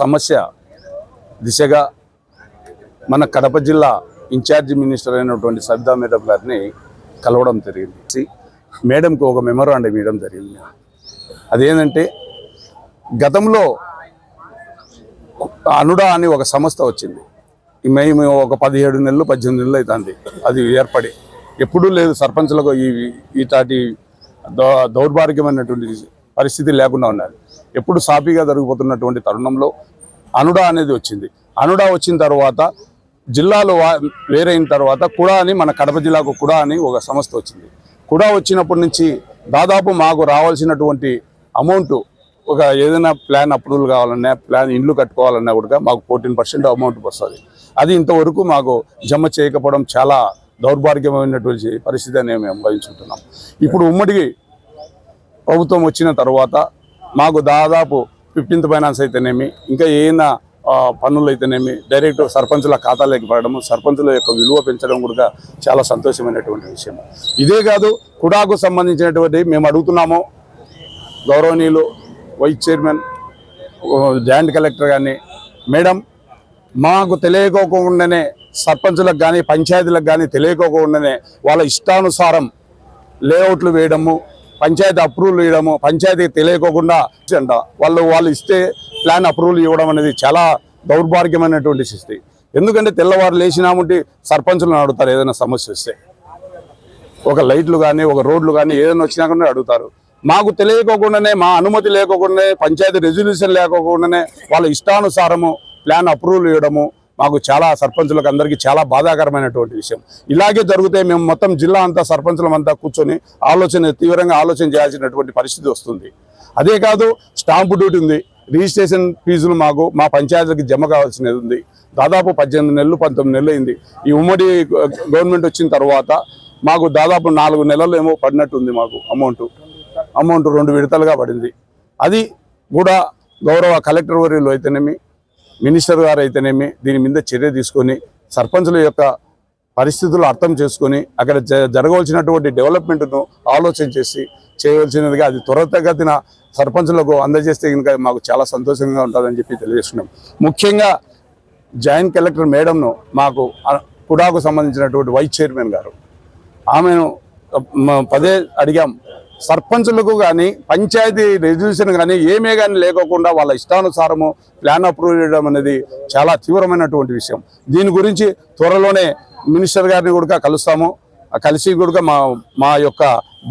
సమస్య దిశగా మన కడప జిల్లా ఇన్ఛార్జి మినిస్టర్ అయినటువంటి సబితా మేడం గారిని కలవడం జరిగింది. మేడంకి ఒక మెమోరాండం ఇవ్వడం జరిగింది. అదేంటంటే గతంలో అనుడా అని ఒక సంస్థ వచ్చింది. మేము ఒక పదిహేడు నెలలు పద్దెనిమిది నెలలు అవుతుంది అది ఏర్పడి. ఎప్పుడూ లేదు సర్పంచ్లకు ఈ ఇటాటి దౌ- దౌర్భాగ్యమైనటువంటి పరిస్థితి లేకుండా ఉన్నది. ఎప్పుడు సాఫీగా జరిగిపోతున్నటువంటి తరుణంలో అనుడా అనేది వచ్చింది. అనుడా వచ్చిన తర్వాత జిల్లాలో వా- వేరైన తర్వాత కుడా అని మన కడప జిల్లాకు కుడా అని ఒక సంస్థ వచ్చింది. కుడా వచ్చినప్పటి నుంచి దాదాపు మాకు రావాల్సినటువంటి అమౌంట్ ఒక ఏదైనా ప్లాన్ అప్రూవల్ కావాలన్నా ప్లాన్ ఇండ్లు కట్టుకోవాలన్నా కూడా మాకు ఫోర్టీన్ పర్సెంట్ అమౌంట్ వస్తుంది. అది ఇంతవరకు మాకు జమ చేయకపోవడం చాలా దౌర్భాగ్యమైనటువంటి పరిస్థితి అని మేము భావించుకుంటున్నాం. ఇప్పుడు ఉమ్మడి ప్రభుత్వం వచ్చిన తర్వాత మాకు దాదాపు ఫిఫ్టీన్త్ ఫైనాన్స్ అయితేనేమి ఇంకా ఏదైనా పనులు పన్నులు అయితేనేమి డైరెక్ట్ సర్పంచుల ఖాతాలోకి పడడం సర్పంచుల యొక్క విలువ పెంచడం కూడా చాలా సంతోషమైనటువంటి విషయం. ఇదే కాదు కుడాకు సంబంధించినటువంటి మేము అడుగుతున్నాము. గౌరవనీయులు వైస్ చైర్మన్ జాయింట్ కలెక్టర్ కానీ మేడం మాకు తెలియకోకుండానే సర్పంచులకు కానీ పంచాయతీలకు కానీ తెలియకోకుండానే వాళ్ళ ఇష్టానుసారం లేఅవుట్లు వేయడము పంచాయతీ అప్రూవల్ ఇవ్వడము పంచాయతీకి తెలియకోకుండా అంట. వాళ్ళు వాళ్ళు ఇస్తే ప్లాన్ అప్రూవల్ ఇవ్వడం అనేది చాలా దౌర్భాగ్యమైనటువంటి స్థితి ఎందుకంటే తెల్లవారు లేచినామంటే సర్పంచులను అడుగుతారు ఏదైనా సమస్య వస్తే. ఒక లైట్లు కానీ ఒక రోడ్లు కానీ ఏదైనా వచ్చినా కూడా అడుగుతారు. మాకు తెలియకోకుండానే మా అనుమతి లేకోకుండానే పంచాయతీ రెజల్యూషన్ లేకోకుండానే వాళ్ళ ఇష్టానుసారము ప్లాన్ అప్రూవల్ ఇవ్వడము మాకు చాలా సర్పంచులకు అందరికీ చాలా బాధాకరమైనటువంటి విషయం. ఇలాగే జరిగితే మేము మొత్తం జిల్లా అంతా సర్పంచులమంతా కూర్చొని ఆలోచన తీవ్రంగా ఆలోచన చేయాల్సినటువంటి పరిస్థితి వస్తుంది. అదే కాదు స్టాంపు డ్యూటీ ఉంది. రిజిస్ట్రేషన్ ఫీజులు మాకు మా పంచాయతీలకు జమ కావాల్సినది ఉంది. దాదాపు పద్దెనిమిది నెలలు పంతొమ్మిది నెలలు అయింది. ఈ ఉమ్మడి గవర్నమెంట్ వచ్చిన తర్వాత మాకు దాదాపు నాలుగు నెలలు ఏమో పడినట్టుంది మాకు అమౌంట్ అమౌంట్ రెండు విడతలుగా పడింది. అది కూడా గౌరవ కలెక్టర్ వర్యులు అయితేనేమి మినిస్టర్ గారు అయితేనేమి దీని మీద చర్య తీసుకొని సర్పంచుల యొక్క పరిస్థితులు అర్థం చేసుకొని అక్కడ జ- జరగవలసినటువంటి డెవలప్మెంట్ను ఆలోచన చేసి చేయవలసినదిగా అది త్వరతగతిన సర్పంచులకు అందజేస్తే కనుక మాకు చాలా సంతోషంగా ఉంటుందని చెప్పి తెలియజేస్తున్నాం. ముఖ్యంగా జాయింట్ కలెక్టర్ మేడంను మాకు కుడాకు సంబంధించినటువంటి వైస్ చైర్మన్ గారు. ఆమెను పదే అడిగాం సర్పంచులకు కానీ పంచాయతీ రెజల్యూషన్ కానీ ఏమే కానీ లేకోకుండా వాళ్ళ ఇష్టానుసారము ప్లాన్ అప్రూవ్ చేయడం అనేది చాలా తీవ్రమైనటువంటి విషయం. దీని గురించి త్వరలోనే మినిస్టర్ గారిని కూడా కలుస్తాము. కలిసి కూడా మా మా యొక్క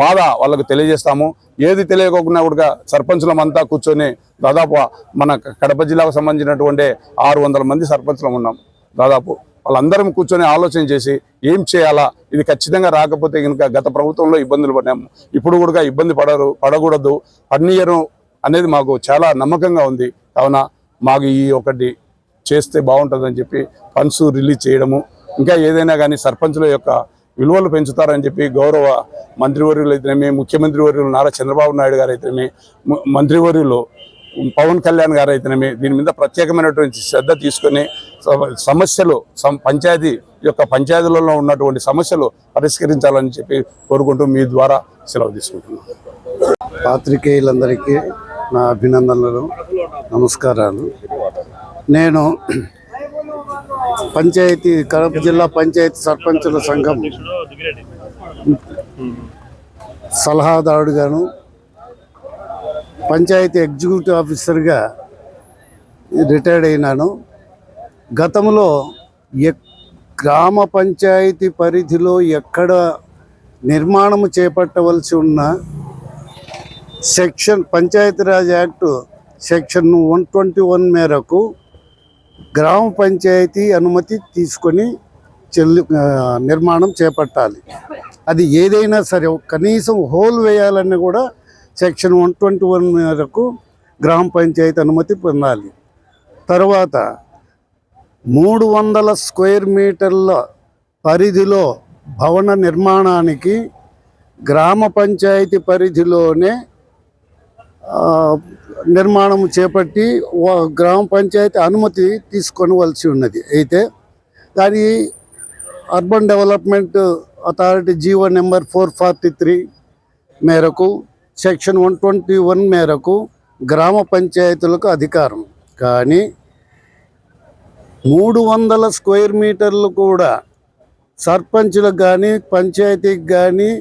బాధ వాళ్ళకు తెలియజేస్తాము. ఏది తెలియకోకుండా కూడా సర్పంచులమంతా కూర్చొని దాదాపు మన కడప జిల్లాకు సంబంధించినటువంటి ఆరు వందల మంది సర్పంచులం ఉన్నాం. దాదాపు వాళ్ళందరం కూర్చొని ఆలోచన చేసి ఏం చేయాలా? ఇది ఖచ్చితంగా రాకపోతే కనుక గత ప్రభుత్వంలో ఇబ్బందులు పడినాము ఇప్పుడు కూడా ఇబ్బంది పడరు పడకూడదు. పన్నీయరు అనేది మాకు చాలా నమ్మకంగా ఉంది. కావున మాకు ఈ ఒకటి చేస్తే బాగుంటుందని చెప్పి ఫండ్స్ రిలీజ్ చేయడము ఇంకా ఏదైనా కానీ సర్పంచ్ల యొక్క విలువలు పెంచుతారని చెప్పి గౌరవ మంత్రివర్యులు అయితేనేమి ముఖ్యమంత్రి వర్యులు నారా చంద్రబాబు నాయుడు గారు అయితేనేమి మంత్రివర్యులు పవన్ కళ్యాణ్ గారు అయితేనేమి దీని మీద ప్రత్యేకమైనటువంటి శ్రద్ధ తీసుకొని సమ- సమస్యలు సం- పంచాయతీ యొక్క పంచాయతీలలో ఉన్నటువంటి సమస్యలు పరిష్కరించాలని చెప్పి కోరుకుంటూ మీ ద్వారా సెలవు తీసుకుంటున్నాను. పాత్రికేయులందరికీ నా అభినందనలు నమస్కారాలు. నేను పంచాయతీ కడప జిల్లా పంచాయతీ సర్పంచుల సంఘం సలహాదారుడుగాను పంచాయతీ ఎగ్జిక్యూటివ్ ఆఫీసర్గా రిటైర్డ్ అయినాను. గతంలో గ్రామ పంచాయతీ పరిధిలో ఎక్కడ నిర్మాణము చేపట్టవలసి ఉన్న section Panchayati Raj act section one twenty one మేరకు గ్రామ పంచాయతీ అనుమతి తీసుకొని చెల్లి నిర్మాణం చేపట్టాలి. అది ఏదైనా సరే కనీసం హోల్ వేయాలని కూడా సెక్షన్ వన్ ట్వంటీ వన్ మేరకు గ్రామ పంచాయతీ అనుమతి పొందాలి. తర్వాత మూడు వందల స్క్వేర్ మీటర్ల పరిధిలో భవన నిర్మాణానికి గ్రామ పంచాయతీ పరిధిలోనే నిర్మాణం చేపట్టి గ్రామ పంచాయతీ అనుమతి తీసుకొనవలసి ఉన్నది. అయితే దాని urban development authority G O number four forty three మేరకు సెక్షన్ వన్ ట్వంటీ వన్ మేరకు గ్రామ పంచాయతీలకు అధికారం. కానీ మూడు వందల స్క్వేర్ మీటర్లు కూడా సర్పంచులకు కానీ పంచాయతీకి కానీ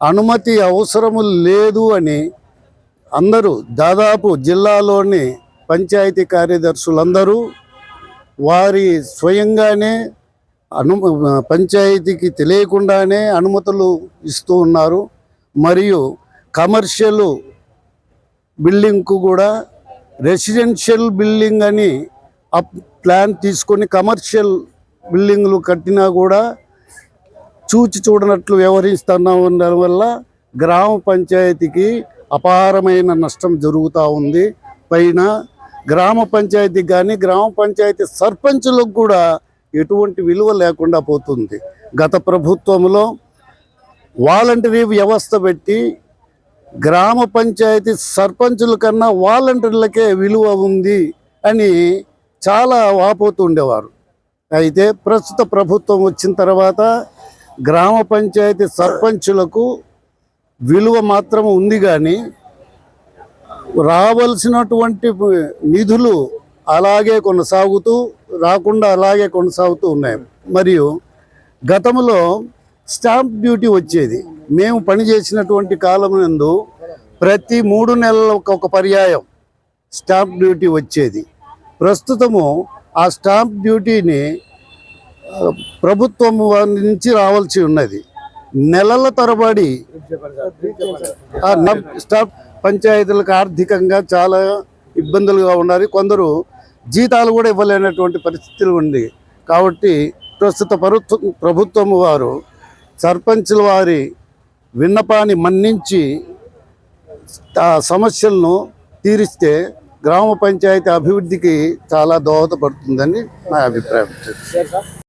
అనుమతి అవసరము లేదు అని అందరూ దాదాపు జిల్లాలోని పంచాయతీ కార్యదర్శులందరూ వారి స్వయంగానే అను పంచాయతీకి తెలియకుండానే అనుమతులు ఇస్తూ ఉన్నారు. మరియు కమర్షియల్ బిల్డింగ్కు కూడా రెసిడెన్షియల్ బిల్డింగ్ అని అప్ ప్లాన్ తీసుకొని కమర్షియల్ బిల్డింగ్లు కట్టినా కూడా చూచి చూడనట్లు వ్యవహరిస్తున్నా ఉండడం వల్ల గ్రామ పంచాయతీకి అపారమైన నష్టం జరుగుతూ ఉంది. పైన గ్రామ పంచాయతీ కానీ గ్రామ పంచాయతీ సర్పంచులకు కూడా ఎటువంటి విలువ లేకుండా పోతుంది. గత ప్రభుత్వంలో వాలంటరీ వ్యవస్థ పెట్టి గ్రామ పంచాయతీ సర్పంచుల కన్నా వాలంటీర్లకే విలువ ఉంది అని చాలా వాపోతుండేవారు అయితే ప్రస్తుత ప్రభుత్వం వచ్చిన తర్వాత గ్రామ పంచాయతీ సర్పంచులకు విలువ మాత్రం ఉంది కానీ రావలసినటువంటి నిధులు అలాగే కొనసాగుతూ రాకుండా అలాగే కొనసాగుతూ ఉన్నాయి. మరియు గతంలో స్టాంప్ డ్యూటీ వచ్చేది. మేము పనిచేసినటువంటి కాలం నందు ప్రతి మూడు నెలలకు ఒక పర్యాయం స్టాంప్ డ్యూటీ వచ్చేది. ప్రస్తుతము ఆ స్టాంప్ డ్యూటీని ప్రభుత్వం వారి నుంచి రావాల్సి ఉన్నది. నెలల తరబడి ఆ స్టాఫ్ పంచాయతీలకు ఆర్థికంగా చాలా ఇబ్బందులుగా ఉన్నారు. కొందరు జీతాలు కూడా ఇవ్వలేనటువంటి పరిస్థితులు ఉంది. కాబట్టి ప్రస్తుత ప్రభుత్వం ప్రభుత్వం వారు సర్పంచ్ల వారి విన్నపాన్ని మన్నించి ఆ సమస్యలను తీరిస్తే గ్రామ పంచాయతీ అభివృద్ధికి చాలా దోహదపడుతుందని నా అభిప్రాయం.